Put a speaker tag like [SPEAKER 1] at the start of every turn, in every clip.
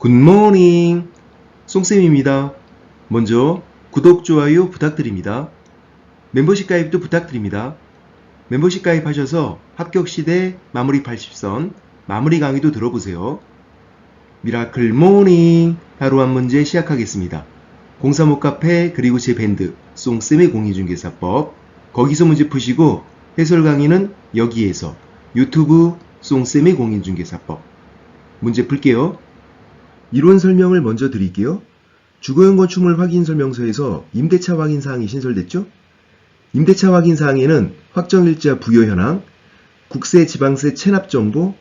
[SPEAKER 1] 굿모닝 송쌤입니다. 먼저 구독, 좋아요 부탁드립니다. 멤버십 가입도 부탁드립니다. 멤버십 가입하셔서 합격 시대 마무리 80선 마무리 강의도 들어보세요. 미라클 모닝 하루 한 문제 시작하겠습니다. 035 카페 그리고 제 밴드 송쌤의 공인중개사법 거기서 문제 푸시고 해설 강의는 여기에서 유튜브 송쌤의 공인중개사법 문제 풀게요. 이론 설명을 먼저 드릴게요. 주거용 건축물 확인 설명서에서 임대차 확인 사항이 신설됐죠? 임대차 확인 사항에는 확정일자 부여 현황, 국세 지방세 체납 정보,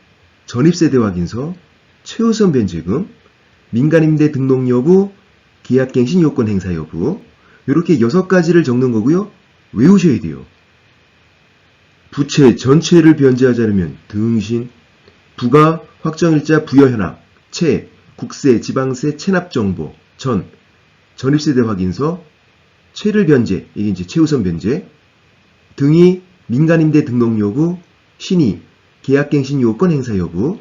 [SPEAKER 1] 전입세대 확인서, 최우선 변제금, 민간임대 등록 여부, 계약갱신 요건 행사 여부 이렇게 여섯 가지를 적는 거고요. 외우셔야 돼요. 부채 전체를 변제하자면 등신, 부가 확정일자 부여 현황, 채, 국세, 지방세, 체납 정보, 전, 전입세대 확인서, 채를 변제, 이게 이제 최우선 변제, 등이 민간임대 등록 여부, 신의, 계약갱신 요건 행사 여부,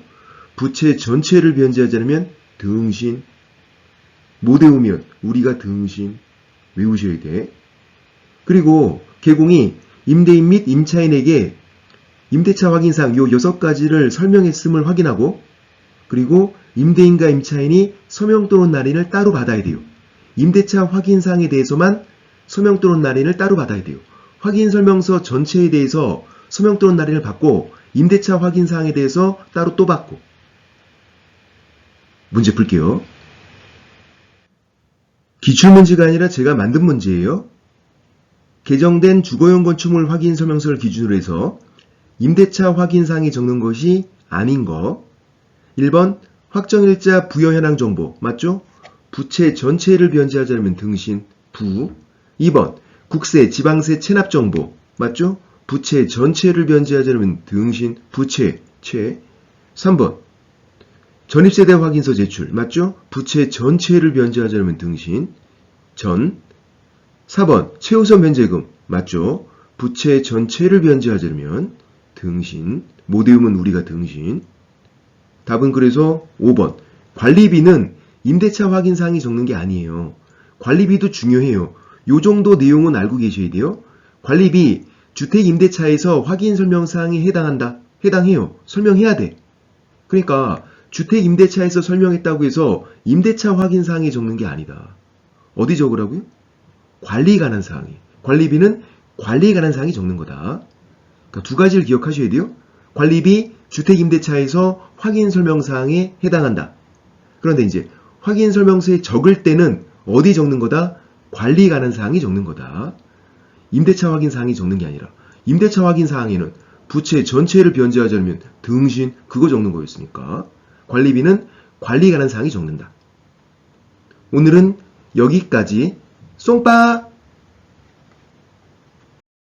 [SPEAKER 1] 부채 전체를 변제하지 않으면 등신, 못 외우면 우리가 등신, 외우셔야 돼. 그리고 개공이 임대인 및 임차인에게 임대차 확인상 요 여섯 가지를 설명했음을 확인하고 그리고 임대인과 임차인이 서명 또는 날인을 따로 받아야 돼요. 임대차 확인사항에 대해서만 서명 또는 날인을 따로 받아야 돼요. 확인 설명서 전체에 대해서 서명 또는 날인을 받고 임대차 확인사항에 대해서 따로 또 받고 문제 풀게요. 기출문제가 아니라 제가 만든 문제예요. 개정된 주거용 건축물 확인 설명서를 기준으로 해서 임대차 확인사항에 적는 것이 아닌 거 1번 확정일자 부여 현황 정보 맞죠? 부채 전체를 변제하자면 등신 부 2번 국세 지방세 체납 정보 맞죠? 부채 전체를 변제하자면 등신 부채 채 3번 전입세대 확인서 제출 맞죠? 부채 전체를 변제하자면 등신 전 4번 최우선 변제금 맞죠? 부채 전체를 변제하자면 등신 못 외우면 우리가 등신 답은 그래서 5번. 관리비는 임대차 확인 사항이 적는 게 아니에요. 관리비도 중요해요. 요 정도 내용은 알고 계셔야 돼요. 관리비 주택 임대차에서 확인 설명 사항에 해당한다. 해당해요. 설명해야 돼. 그러니까 주택 임대차에서 설명했다고 해서 임대차 확인 사항에 적는 게 아니다. 어디 적으라고요? 관리에 관한 사항이. 관리비는 관리에 관한 사항이 적는 거다. 그러니까 두 가지를 기억하셔야 돼요. 관리비 주택임대차에서 확인 설명사항에 해당한다. 그런데 이제 확인 설명서에 적을 때는 어디 적는 거다? 관리에 관한 사항이 적는 거다. 임대차 확인 사항이 적는 게 아니라 임대차 확인 사항에는 부채 전체를 변제하자면 등신 그거 적는 거였으니까 관리비는 관리에 관한 사항이 적는다. 오늘은 여기까지 쏭빠